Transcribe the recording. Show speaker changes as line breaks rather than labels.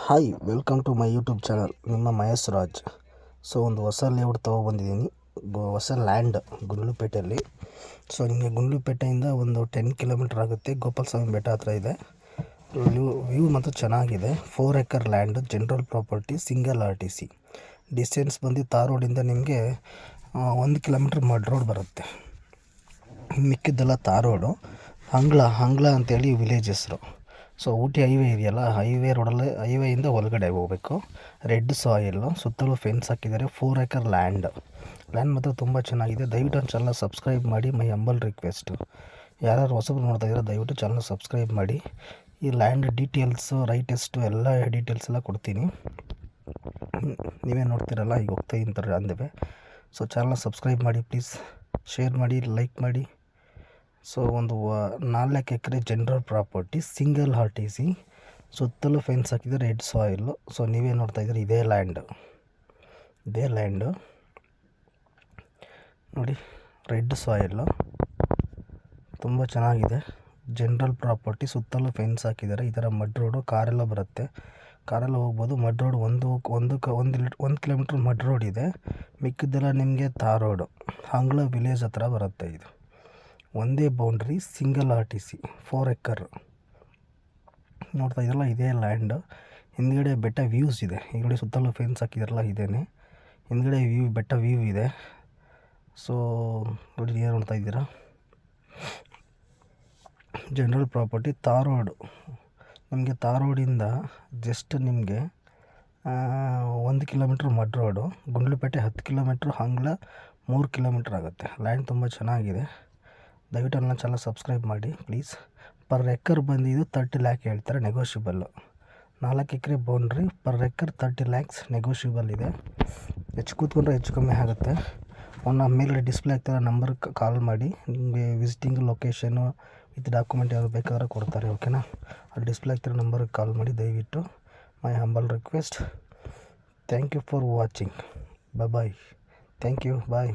Hi welcome to my YouTube channel ನಿಮ್ಮ Mahesh Raj. So ಒಂದು ಹೊಸ ಲೇಔಟ್ ತೊಗೊಬಂದಿದ್ದೀನಿ. ಹೊಸ ಲ್ಯಾಂಡ್ ಗುಂಡ್ಲುಪೇಟೆಯಲ್ಲಿ. ಸೊ ನಿಮಗೆ ಗುಂಡ್ಲುಪೇಟೆಯಿಂದ ಒಂದು ಟೆನ್ ಕಿಲೋಮೀಟ್ರ್ ಆಗುತ್ತೆ. ಗೋಪಾಲ ಸ್ವಾಮಿ ಬೆಟ್ಟ ಹತ್ರ ಇದೆ. ವ್ಯೂ ವ್ಯೂ ಮಾತ್ರ ಚೆನ್ನಾಗಿದೆ. Four acre land general property single R T C distance ಬಂದು ತಾರ್ ರೋಡಿಂದ ನಿಮಗೆ ಒಂದು ಕಿಲೋಮೀಟ್ರ್ ಮಡ್ ರೋಡ್ ಬರುತ್ತೆ. ಮಿಕ್ಕಿದ್ದೆಲ್ಲ ತಾರ್ ರೋಡು ಹಂಗ್ಲ ಹಂಗ್ಲ ಅಂತೇಳಿ ವಿಲೇಜ್ ಹೆಸರು ಸೊ ಊಟಿ ಹೈವೇ ಇದೆಯಲ್ಲ? ಹೈವೇ ರೋಡಲ್ಲಿ ಹೈವೇಯಿಂದ ಒಳಗಡೆ ಹೋಗಬೇಕು. ರೆಡ್ ಸಾಯಿಲು ಸುತ್ತಲೂ ಫೆನ್ಸ್ ಹಾಕಿದ್ದಾರೆ. ಫೋರ್ ಏಕರ್ ಲ್ಯಾಂಡ್ ಲ್ಯಾಂಡ್ ಮಾತ್ರ ತುಂಬ ಚೆನ್ನಾಗಿದೆ. ದಯವಿಟ್ಟು ನನ್ನ ಚಾನಲ್ ಸಬ್ಸ್ಕ್ರೈಬ್ ಮಾಡಿ. ಮೈ ಹಂಬಲ್ ರಿಕ್ವೆಸ್ಟು ಯಾರ್ಯಾರು ಹೊಸಬ್ರು ನೋಡ್ತಾ ಇದ್ದಾರೆ ದಯವಿಟ್ಟು ಚಾನಲ್ ಸಬ್ಸ್ಕ್ರೈಬ್ ಮಾಡಿ. ಈ ಲ್ಯಾಂಡ್ ಡೀಟೇಲ್ಸು ರೈಟೆಸ್ಟು ಎಲ್ಲ ಡೀಟೇಲ್ಸ್ ಎಲ್ಲ ಕೊಡ್ತೀನಿ. ನೀವೇ ನೋಡ್ತೀರಲ್ಲ, ಈಗ ಹೋಗ್ತಾ ಇಂತಾರೆ ಅಂದೇವೆ. ಸೊ ಚಾನಲ್ ಸಬ್ಸ್ಕ್ರೈಬ್ ಮಾಡಿ ಪ್ಲೀಸ್ ಶೇರ್ ಮಾಡಿ ಲೈಕ್ ಮಾಡಿ. ಸೊ ಒಂದು ನಾಲ್ಕು ಎಕರೆ general property single R T C ಸುತ್ತಲೂ ಫೆನ್ಸ್ ಹಾಕಿದರೆ ರೆಡ್ ಸಾಯಿಲು ಸೊ ನೀವೇ ನೋಡ್ತಾ ಇದ್ದೀರಿ, ಇದೇ ಲ್ಯಾಂಡ್ ಇದೇ ಲ್ಯಾಂಡು ನೋಡಿ ರೆಡ್ ಸಾಯಿಲು ತುಂಬ ಚೆನ್ನಾಗಿದೆ. ಜನರಲ್ ಪ್ರಾಪರ್ಟಿ ಸುತ್ತಲೂ ಫೆನ್ಸ್ ಹಾಕಿದ್ದಾರೆ. ಈ ಥರ ಮಡ್ ರೋಡು ಕಾರೆಲ್ಲ ಬರುತ್ತೆ. ಕಾರೆಲ್ಲ ಹೋಗ್ಬೋದು. ಮಡ್ ರೋಡ್ ಒಂದು ಒಂದು ಕ ಒಂದು ಒಂದು ಕಿಲೋಮೀಟ್ರ್ ಮಡ್ ರೋಡ್ ಇದೆ. ಮಿಕ್ಕಿದ್ದೆಲ್ಲ ನಿಮಗೆ ತಾರ್ ರೋಡು ಹಂಗ್ಳ ವಿಲೇಜ್ ಹತ್ರ ಬರುತ್ತೆ ಇದು. ಒಂದೇ boundary single R T C four acre ನೋಡ್ತಾ ಇದೆಲ್ಲ ಇದೇ ಲ್ಯಾಂಡ್ ಹಿಂದ್ಗಡೆ ಬೆಟ್ಟ ವ್ಯೂಸ್ ಇದೆ. ಹಿಂದ್ಗಡೆ ಸುತ್ತಲೂ ಫೆನ್ಸ್ ಹಾಕಿದ್ರಲ್ಲ ಇದೇನೆ. ಹಿಂದ್ಗಡೆ ವ್ಯೂ ಬೆಟ್ಟ ವ್ಯೂ ಇದೆ. ಸೊ ನೋಡಿ ಏನು ನೋಡ್ತಾ ಇದ್ದೀರಾ? ಜನರಲ್ ಪ್ರಾಪರ್ಟಿ ತಾರೋಡು ನಿಮಗೆ ತಾರೋಡಿಂದ ಜಸ್ಟ್ ನಿಮಗೆ ಒಂದು ಕಿಲೋಮೀಟ್ರ್ ಮಡ್ ರೋಡು ಗುಂಡ್ಲುಪೇಟೆ ಹತ್ತು ಕಿಲೋಮೀಟ್ರ್ ಹಂಗ್ಲ ಮೂರು ಕಿಲೋಮೀಟ್ರ್ ಆಗುತ್ತೆ. ಲ್ಯಾಂಡ್ ತುಂಬ ಚೆನ್ನಾಗಿದೆ. ದಯವಿಟ್ಟು ನನ್ನ ಚಾನಲ್ ಸಬ್ಸ್ಕ್ರೈಬ್ ಮಾಡಿ ಪ್ಲೀಸ್ ಪರ್ ಎಕರ್ ಬಂದಿದ್ದು ತರ್ಟಿ ಲ್ಯಾಕ್ ಹೇಳ್ತಾರೆ ನೆಗೋಷಿಯಬಲ್ಲು ನಾಲ್ಕು ಎಕರೆ boundary per acre thirty lakhs negotiable ಇದೆ. ಹೆಚ್ಚು ಕೂತ್ಕೊಂಡ್ರೆ ಹೆಚ್ಚು ಕಮ್ಮಿ ಆಗುತ್ತೆ. ಒಂದು ಮೇಲೆ ಡಿಸ್ಪ್ಲೇ ಆಗ್ತಾರೆ ನಂಬರ್ಗೆ ಕಾಲ್ ಮಾಡಿ, ನಿಮಗೆ ವಿಸಿಟಿಂಗ್ ಲೊಕೇಶನು ವಿತ್ ಡಾಕ್ಯುಮೆಂಟ್ ಯಾವುದು ಬೇಕಾದ್ರೆ ಕೊಡ್ತಾರೆ ಓಕೆನಾ ಅಲ್ಲಿ ಡಿಸ್ಪ್ಲೇ ಆಗ್ತಿರೋ ನಂಬರ್ಗೆ ಕಾಲ್ ಮಾಡಿ, ದಯವಿಟ್ಟು. My humble request thank you for watching bye thank you bye